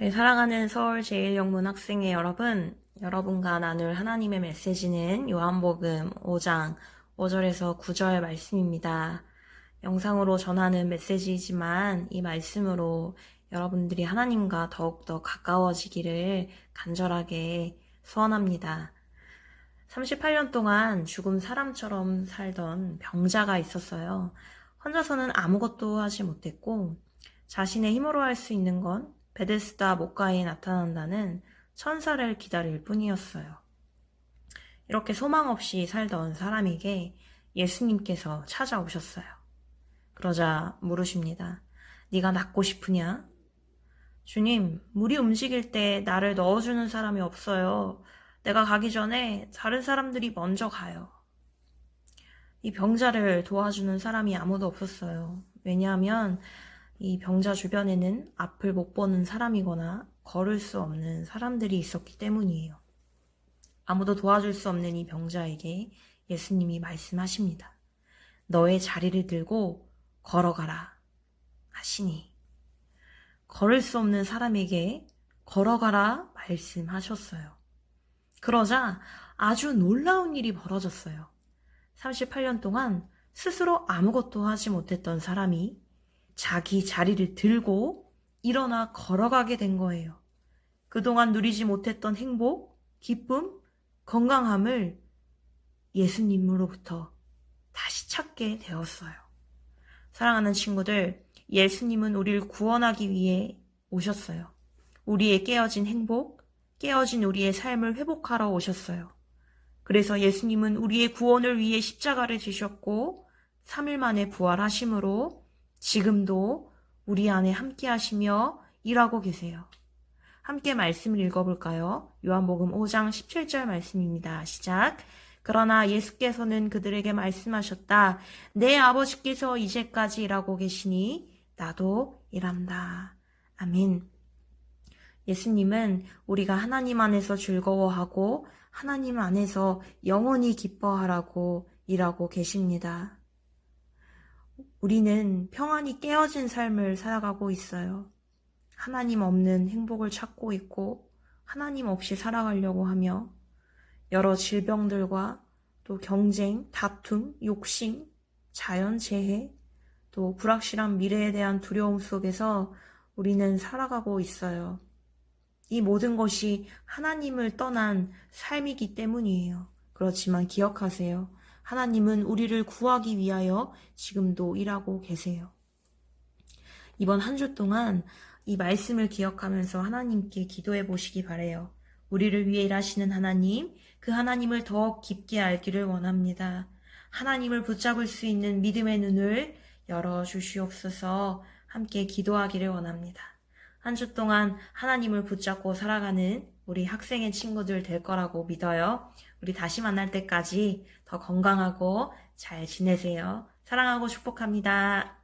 우리 사랑하는 서울 제1영문 학생의 여러분, 여러분과 나눌 하나님의 메시지는 요한복음 5장 5절에서 9절 말씀입니다. 영상으로 전하는 메시지이지만 이 말씀으로 여러분들이 하나님과 더욱더 가까워지기를 간절하게 소원합니다. 38년 동안 죽은 사람처럼 살던 병자가 있었어요. 혼자서는 아무것도 하지 못했고 자신의 힘으로 할 수 있는 건 베데스다 목가에 나타난다는 천사를 기다릴 뿐이었어요. 이렇게 소망 없이 살던 사람에게 예수님께서 찾아오셨어요. 그러자 물으십니다. 네가 낫고 싶으냐? 주님, 물이 움직일 때 나를 넣어주는 사람이 없어요. 내가 가기 전에 다른 사람들이 먼저 가요. 이 병자를 도와주는 사람이 아무도 없었어요. 왜냐하면 이 병자 주변에는 앞을 못 보는 사람이거나 걸을 수 없는 사람들이 있었기 때문이에요. 아무도 도와줄 수 없는 이 병자에게 예수님이 말씀하십니다. 너의 자리를 들고 걸어가라 하시니 걸을 수 없는 사람에게 걸어가라 말씀하셨어요. 그러자 아주 놀라운 일이 벌어졌어요. 38년 동안 스스로 아무것도 하지 못했던 사람이 자기 자리를 들고 일어나 걸어가게 된 거예요. 그동안 누리지 못했던 행복, 기쁨, 건강함을 예수님으로부터 다시 찾게 되었어요. 사랑하는 친구들, 예수님은 우리를 구원하기 위해 오셨어요. 우리의 깨어진 행복, 깨어진 우리의 삶을 회복하러 오셨어요. 그래서 예수님은 우리의 구원을 위해 십자가를 지셨고, 3일 만에 부활하심으로 지금도 우리 안에 함께 하시며 일하고 계세요. 함께 말씀을 읽어볼까요? 요한복음 5장 17절 말씀입니다. 시작. 그러나 예수께서는 그들에게 말씀하셨다. 내 아버지께서 이제까지 일하고 계시니 나도 일한다. 아멘. 예수님은 우리가 하나님 안에서 즐거워하고 하나님 안에서 영원히 기뻐하라고 일하고 계십니다. 우리는 평안히 깨어진 삶을 살아가고 있어요. 하나님 없는 행복을 찾고 있고 하나님 없이 살아가려고 하며 여러 질병들과 또 경쟁, 다툼, 욕심, 자연 재해, 또 불확실한 미래에 대한 두려움 속에서 우리는 살아가고 있어요. 이 모든 것이 하나님을 떠난 삶이기 때문이에요. 그렇지만 기억하세요. 하나님은 우리를 구하기 위하여 지금도 일하고 계세요. 이번 한 주 동안 이 말씀을 기억하면서 하나님께 기도해 보시기 바래요. 우리를 위해 일하시는 하나님, 그 하나님을 더 깊게 알기를 원합니다. 하나님을 붙잡을 수 있는 믿음의 눈을 열어 주시옵소서 함께 기도하기를 원합니다. 한 주 동안 하나님을 붙잡고 살아가는 우리 학생의 친구들 될 거라고 믿어요. 우리 다시 만날 때까지 더 건강하고 잘 지내세요. 사랑하고 축복합니다.